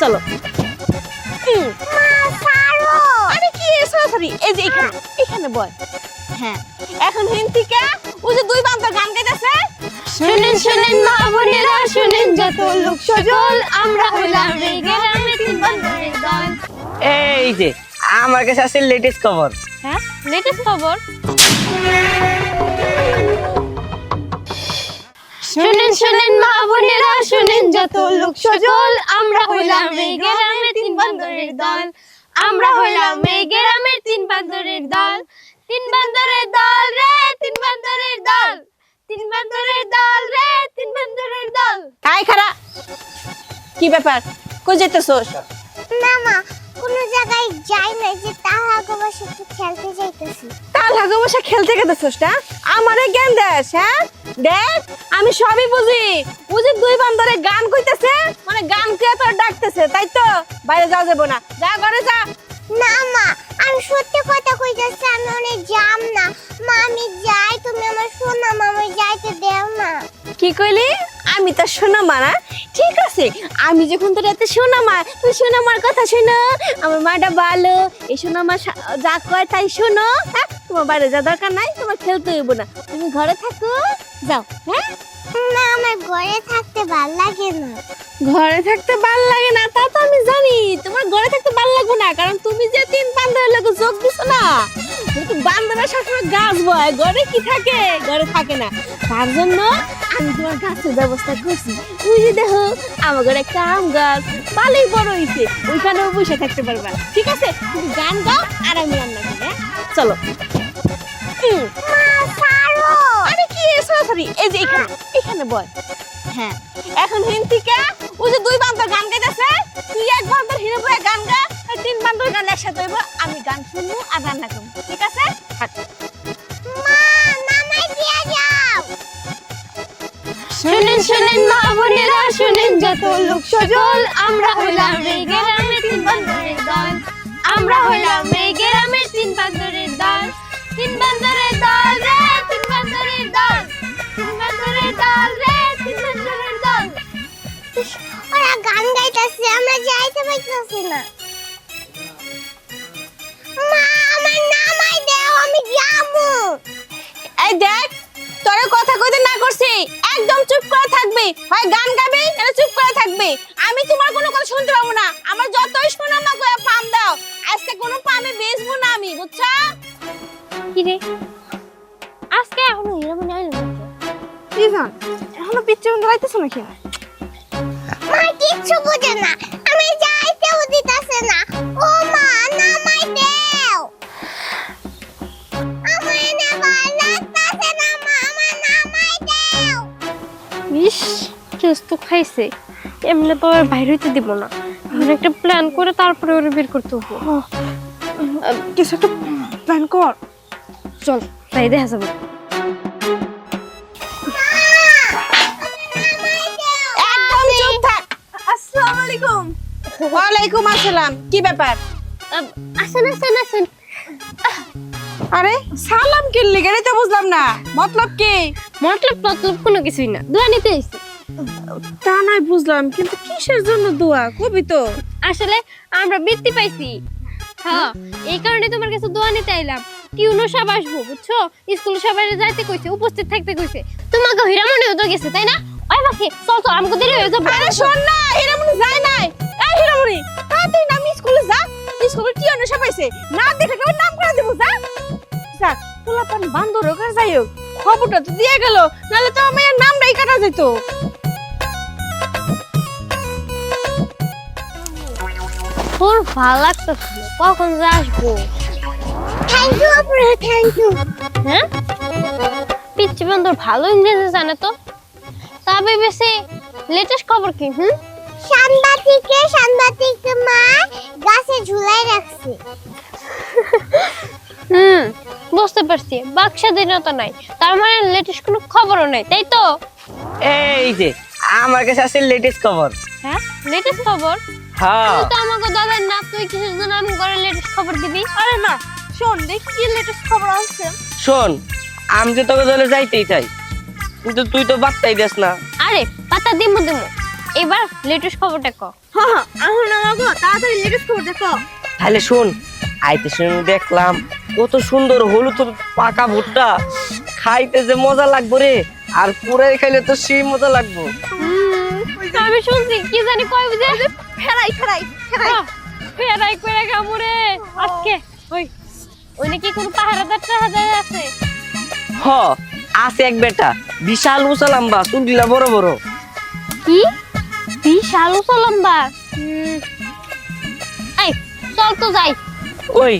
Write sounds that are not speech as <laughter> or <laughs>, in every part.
চলো। আরে কি সরাসরি এই যে এখানে এখানে বল হ্যাঁ এখন হিন্তিকা ওই যে দুই বান্ধব গান গাইতেছে। শুনেন শুনেন মা বোনেরা শুনেন যত লোক সজল আমরা হলাম এই গ্রামে তিন বান্ধবের দল। এই যে আমার কাছে আছে লেটেস্ট খবর। হ্যাঁ লেটেস্ট খবর? শুনেন শুনেন মা বোনেরা শুনেন যত লোক সজল আমরা হইলাম এই গ্রামের তিন বান্দরের দল। আমরা হইলাম এই গ্রামের তিন বান্দরের দল। তিন বান্দরের দল রে তিন বান্দরের দল। তিন বান্দরের দল রে তিন বান্দরের দল। আয় খারা কি ব্যাপার? কই যেতেছস না মা কোনো জায়গায় যাই না যে তাহা গোবার সাথে খেলতে যাইতেছি। কাল হাগো বসে খেলতে গেতেছস না? আমারে জ্ঞান দেস হ্যাঁ? দেখ আমি সবই বুঝি। ওই যে দুই বান্ধরে গান কইতেছে মানে গান কে তোর ডাকতেছে তাই তো? বাইরে যাওয়া যাব না। যা ঘরে যা। না মা আমি সত্যি কথা কইতেছি আমি অনেক যাম না। মা আমি যাই তুমি আমার শোনা মা আমি যাইতে দেও না। কি কইলি? আমি তো শোনা মা না? ঠিক আছে আমি যখন তোর এত শোনা মা তুই শোনা মার কথা শোনো আমার মাটা ভালো। এই শোনা মা যা কয় তাই শোনো। হ্যাঁ তোমার বাইরে যা দরকার নাই তোমার খেলতে হইব না। তুমি ঘরে থাকো। যাও। হ্যাঁ না আমার ঘরে থাকতে ভালো লাগে না। ঘরে থাকতে ভালো লাগে না? তা তো আমি জানি তোমার ঘরে থাকতে ভালো লাগবে না কারণ তুমি যে তিন বান্ধবের লোক যোগ দিছো না কিন্তু বান্ধবের সবসময় গাছ বয় ঘরে কি থাকে? ঘরে থাকে না। তার জন্য আমি তোমার গাছের ব্যবস্থা করছি। তুই যে দেখো আমার ঘরে একটা আম গাছ ভালোই বড় হয়েছে ওইখানেও বসে থাকতে পারবা ঠিক আছে? তুমি গান গাও আর আমি রান্না করি হ্যাঁ? চলো। হুম। সরাসরি এই যে এখানে এখানে বল। হ্যাঁ এখন হিন্তিকা ওই যে দুই বান্ধব গান গাইতেছে তুই এক বান্ধব হিরো বয়ে গান গা আর তিন বান্ধব গান একসাথে হইব আমি গান শুনব আর রান্না করব ঠিক আছে? যাও। শুনেন শুনেন মা বোনেরা শুনেন যত লোক সজল আমরা হইলাম এই গ্রামের তিন বান্দরের দল। আমরা হইলাম এই গ্রামের তিন বান্দরের দল। তিন বান্দরের দল রে তিন বান্দরের দল। দল রে তিন দল। ওরা গান গাইতেছে আমরা যাইতে পাইতেছি না। মা আমার নামাই দেও আমি যাব। এই দেখ তোরে কথা কইতে না করছি একদম চুপ করে থাকবি। হয় গান গাবি না চুপ করে থাকবি। আমি তোমার কোনো কথা শুনতে পাবো না। আমার যতই শোনা কয়ে পাম দাও। আজকে কোনো পামে বেচবো না আমি বুঝছ? কি রে? আজকে এখনও হিরামনি আইলো না কি এখনও পিচ্ছে বন্ধ রাইতেছ নাকি? মা কিচ্ছু বুঝে না আমি যাইতেও দিতাছে না। ও মা নামাই দেও। আমার না ভালো লাগতাছে না মা আমার নামাই দেও। ইস কেস তো খাইছে? এমনি তো আর বাইরে হইতে দিব না। এখন একটা প্ল্যান করে তারপরে ওরে বের করতে হব কিছু একটা প্ল্যান কর। চল তাই দেখা যাবে। ওয়ালাইকুম আসসালাম। কি ব্যাপার? আসেন আসেন আসেন। আরে সালাম তো বুঝলাম না। মতলব কি? মতলব মতলব কোনো কিছুই না। দোয়া নিতে এসেছি তা নাই বুঝলাম কিন্তু কিসের জন্য দোয়া? কবি তো। আসলে আমরা বৃত্তি পাইছি। হ্যাঁ এই কারণে তোমার কাছে দোয়া নিতে আইলাম। টিউনো সব আসব বুঝছ? স্কুলে সবাই যাইতে কইছে উপস্থিত থাকতে কইছে। তোমাকে হিরামনিও তো গেছে তাই না? ওই পাখি চল চল আমাকে দেরি হয়ে যাবে। আরে শোন না! বান্দর হোক আর যাই হোক খবরটা তো দিয়ে গেল নাহলে তো আমার নামটাই কাটা যেত তোর ভালো লাগতেছিল কখন যে আসব? থ্যাংক ইউ আপুরা থ্যাংক ইউ হ্যাঁ? পিচ্ছি বন্ধুর ভালো ইংরেজি জানে তো? তবে বেশি লেটেস্ট খবর কি হুম? সাংবাদিকে সাংবাদিক মা গাছে ঝুলাই রাখছে। হুম। বুঝতে পারছি বাক স্বাধীনতা নাই। তার মানে লেটেস্ট কোনো খবরও নাই তাই তো? এই যে আমার কাছে আছে লেটেস্ট খবর। হ্যাঁ? লেটেস্ট খবর? হ্যাঁ। তুই তো আমাকে দাদার না তুই কিসের জন্য আমি করে লেটেস্ট খবর দিবি? আরে না শোন দেখি কি লেটেস্ট খবর আছে শোন আমি তো তোকে দলে যাইতেই চাই কিন্তু তুই তো বার্তাই দেস না। আরে পাতা দিমু দিমু। এবার লেটেস্ট খবরটা ক। হ্যাঁ হ্যাঁ এখন যাও গো তাড়াতাড়ি লেটেস্ট খবর দেখো তাহলে শোন আইতে শুনে দেখলাম কত সুন্দর হলুদ পাকা ভুট্টা। খাইতে যে মজা লাগবো রে আর পুরাই খাইলে তো সেই মজা লাগবো। আমি শুনছি কি জানি কয় বুঝে ফেরাই ফেরাই ফেরাই। ফেরাই করে কামুরে আজকে। ওই ওই নাকি কোন পাহারাদার টাহাদার আছে। হ আছে এক বেটা বিশাল উঁচা লম্বা চুলগুলা বড় বড়। কি? বিশাল উঁচু লম্বা? এই চল তো যাই। ওই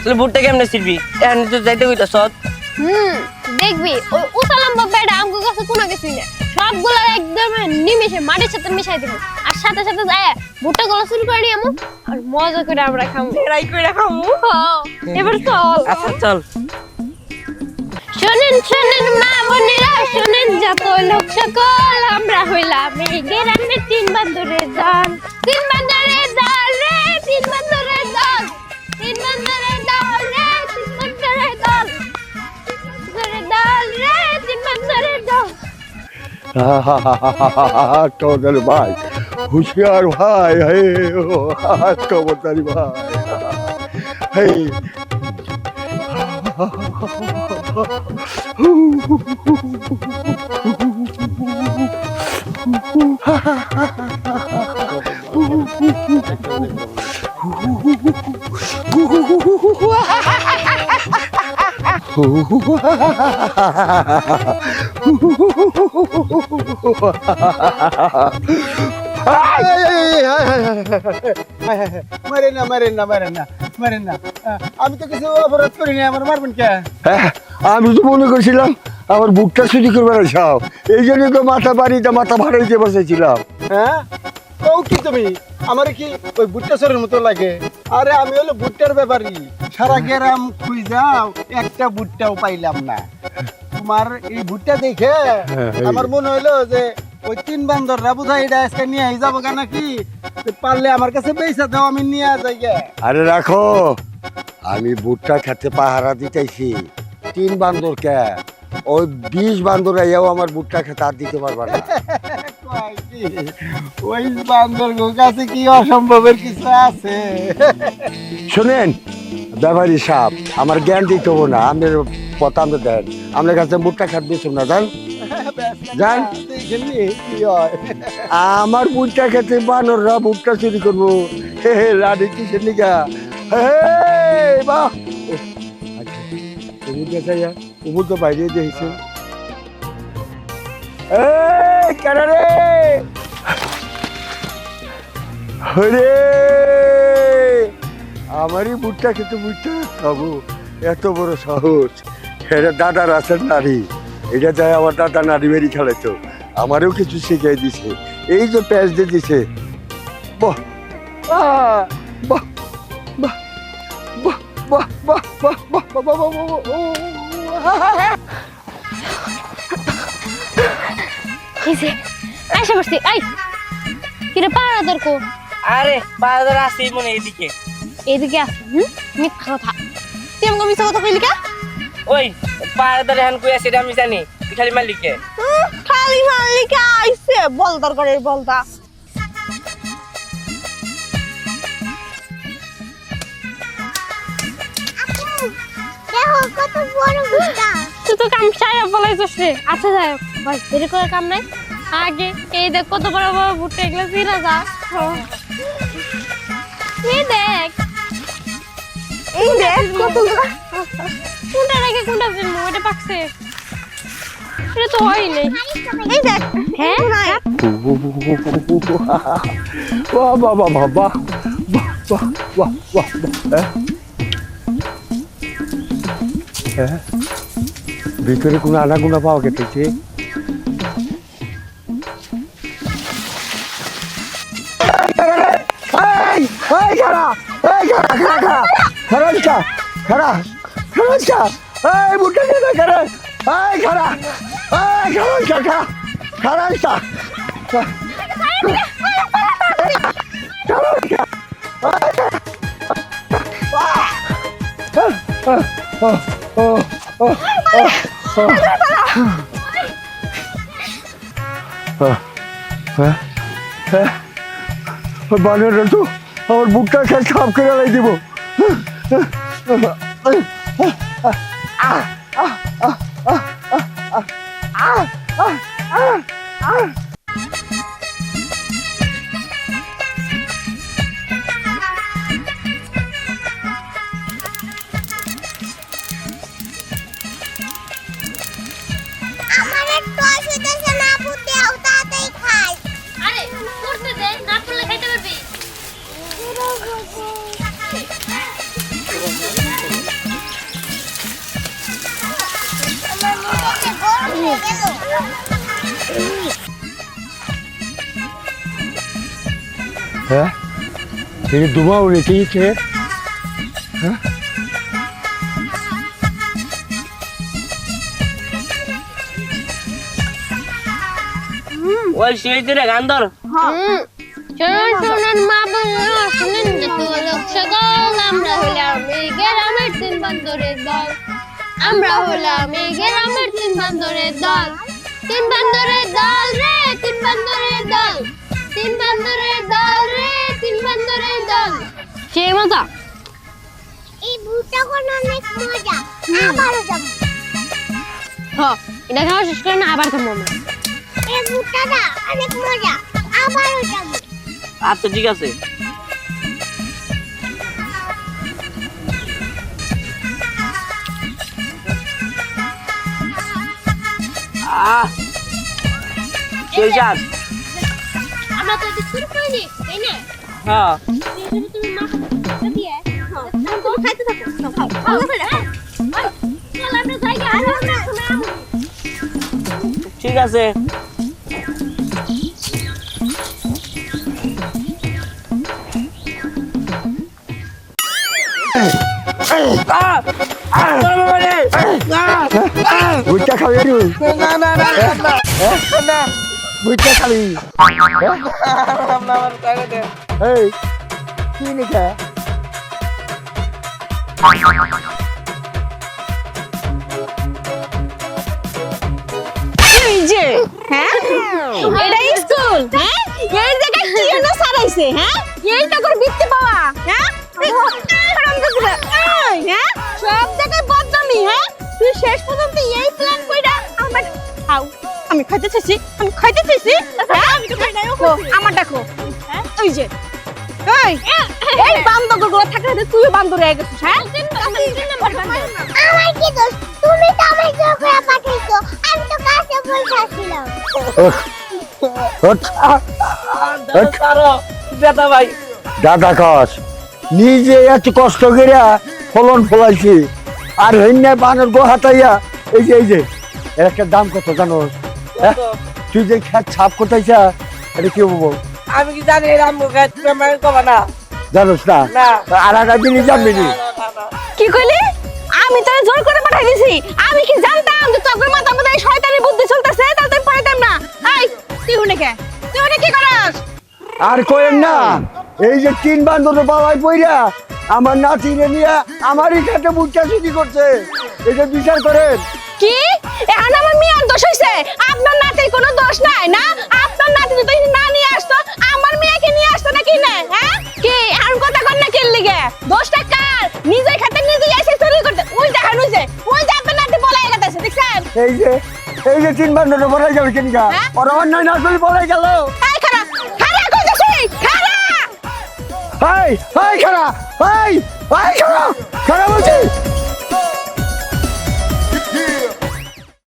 তাহলে ভুট্টা কেমনে ছিড়বি? এখন তো যাইতে কইতা সৎ। হুম দেখবি ওই উঁচা লম্বা বেড়া আমগো কাছে কোনো কিছুই না সবগুলো একদম নিমিশে মাটির সাথে মিশাই দিব। আর সাথে সাথে যায় ভুট্টা গুলো শুরু করে নিয়ে আর মজা করে আমরা ফেরাই কইরা খামু। হ্যাঁ, এবার চল। আচ্ছা চল। শোনেন শোনেন মা বোনেরা শোনেন যত লোক সকল আমরা হইলাম এই গ্রামের তিন বান্ধবের দল। তিন বান্ধবের চৌধুরী ভাই হুশিয়ার ভাই হে চৌধুরী ভাই। হে। আমি তো মনে করছিলাম আমার বুকটা চুরি করবার সব এই জন্য তো মাথা বাড়িতে মাথা ভাড়াইতে বসেছিলাম। হ্যাঁ? কি তুমি? আমার কি ওই ভুট্টা সরের মতো লাগে? আরে আমি হলো ভুট্টার ব্যাপারী। সারা গ্রাম খুঁজ যাও, একটা ভুট্টাও পাইলাম না। তোমার এই ভুট্টা দেখে হ্যাঁ, আমার মনে হইল যে ওই তিন বান্দররা বোধহয় এটা আজকে নিয়ে আই যাব কেন কি পারলে আমার কাছে পয়সা দাও আমি নিয়ে যাই আরে রাখো আমি বুটটা খেতে পাহারা দিতেছি। তিন বান্দর কে? ওই বিশ বান্দর এও আমার বুটটা খেতে আর দিতে পারবা না। <laughs> ওই বান্দর কাছে কি অসম্ভবের কিছু আছে? শোনেন ব্যাপারী সাপ আমার জ্ঞান দিতে হব না আপনার কথা আমরা দেন। আপনার কাছে বুটটা খাট দিচ্ছ না জান? আমার বুটটা খেতে বানররা বুটটা চুরি করব। হে হে কিসের নিকা? হে বাহ আচ্ছা, উমুর তো বাইরে দিয়েছে কেন রে? হরে আমারই বুটটা খেতে বুটটা খাব এত বড় সাহস এটা দাদার আছেন নারী এটা যায় আমার দাদা নারী বেরি খেলেছো আমারও কিছু শিখিয়ে দিছে এই যে প্যাচ দিয়ে দিছে বাহ আহ, বাহ বাহ বাহ বাহ বাহ বাহ বাহ বাহ বাহ বাহ বাহ বাহ, ও, এই যে আইসা বসছি আই কিরে পাহারাদার কো আরে বাজার আছে মনে হয় এদিকে এদিকে হুম? মিথ্যা কথা। তুই আমাকে মিথ্যা কথা কইলি কা? ওই বাজার এখন কই আছে এটা আমি জানি। তুই খালি খালি মালিকা আইছে বল দরকারের বলতা দেখো কত বড় ভুট্টা তুই তো কাম সায়া বলাইছিস রে। আচ্ছা যাই হোক, ভাই দেরি করে কাম নাই। আগে এই দেখ কত বড় বড় ভুট্টা এগুলো চিনা যা। এই দেখ এই দেখ কত কোনটা রেখে কোনটা চিনবো ওইটা পাকছে এটা তো হয় নাই এই দেখ হ্যাঁ বাহ বাহ বাহ বাহ বাহ বাহ বাহ বাহ বাহ হ্যাঁ হ্যাঁ ভিতরে কোনো আনাগুনা পাওয়া গেছে এই এই খারা এই খারা খারা खरंच का खरा, खरंच। का अय बुटन दे खरा। अय खरा। अय खरंच का खरा। खरंच। का खरंच। का বানিয়ে রটু আমার বুকটা খেয়ে ছাপ করে লাই দিব আমার <laughs> হয়ে? গেল হ্যাঁ এই দুবাও রেখে গেছে ওই সেই দিনে গান ধর। শুনুন শুনুন মা বোনেরা শুনুন সকল আমরা আমরা হলাম এই গ্রামের তিন বান্দরের দল। তিন বান্দরের দল রে তিন বান্দরের দল। তিন বান্দরের দল রে তিন বান্দরের দল। সেই মজা। এই ভুট্টা কোন অনেক মজা। আবারও যাব। হ এটা খাওয়া শেষ করে না আবার খাব আমরা। এই ভুট্টাটা অনেক মজা। আবারও যাব। আচ্ছা ঠিক আছে। আহ। সেই আমরা তো শুরু করিনি তাই না। হ্যাঁ। তুমি মা দিয়ে খাইতে থাকো খাও খাও চল আমরা যাই ঠিক আছে। বুঝটা খাবি বুঝটা খাবি। কি হ্যাঁ? এটা স্কুল হ্যাঁ? সারাইছে হ্যাঁ? বৃত্তি পাওয়া হ্যাঁ? হ্যাঁ? সব জায়গায় বদনামি হ্যাঁ? তুই শেষ পর্যন্ত এই প্ল্যান কইরা আমার খাও আমি খাইতে চাইছি আমি খাইতে চাইছি। হ্যাঁ? ও, আমার দেখো। হ্যাঁ? ওই যে এই এই তো তুইও বান্দর হয়ে গেছিস হ্যাঁ? আমার কি দোষ? তুমি তো আমার জোর করে পাঠাইছো। আমি তো কাছে বসে দাদা ভাই। দাদা কস নিজে এত কষ্ট করিয়া ফলন ফলাইছি। আর হইনা বানর গো হাতাইয়া এই যে এই যে এর একটা দাম কত জানো? হ্যাঁ? তুই যে খেত ছাপ কোথাইছা এটা কি বলব আমি কি জানি এর আমগো গায়ে তুমি আমার কবা না। জানোস না? না। আর একটা জিনিস জানবি নি? কি কইলি? আমি তোরে জোর করে পাঠাই দিছি। আমি কি জানতাম যে তোর মাথা মধ্যে এই শয়তানি বুদ্ধি চলতেছে? তাহলে তুই পাঠাইতাম না। এই তুই হুনে কে? তুই হুনে কি করস? আর কয়েন না। এই যে তিন বান্ধব বাবাই পইরা আমার নাতিরে নিয়ে আমারই খেতে বুঝটা চুরি করছে। যে বিচার করেন। কি? এখন আমার মেয়ের দোষ হইছে? আপনার নাতির কোনো দোষ নাই না? আপনার নাতি যদি না নিয়ে আসতো আমার মেয়েকে নিয়ে আসতো নাকি না? হ্যাঁ? কি? এখন কথা কর না কেন লিগে? দোষটা কার? নিজে খাতে নিজে এসে চুরি করতে। ওই দেখেন যে ওই যে আপনার নাতি বলাই গেছে দেখছেন? এই যে এই যে তিন বান্ধব বলাই যাবে কেনিকা? হ্যাঁ? ওর অন্যায় না করলে বলাই গেল। এই এই খারা এই এই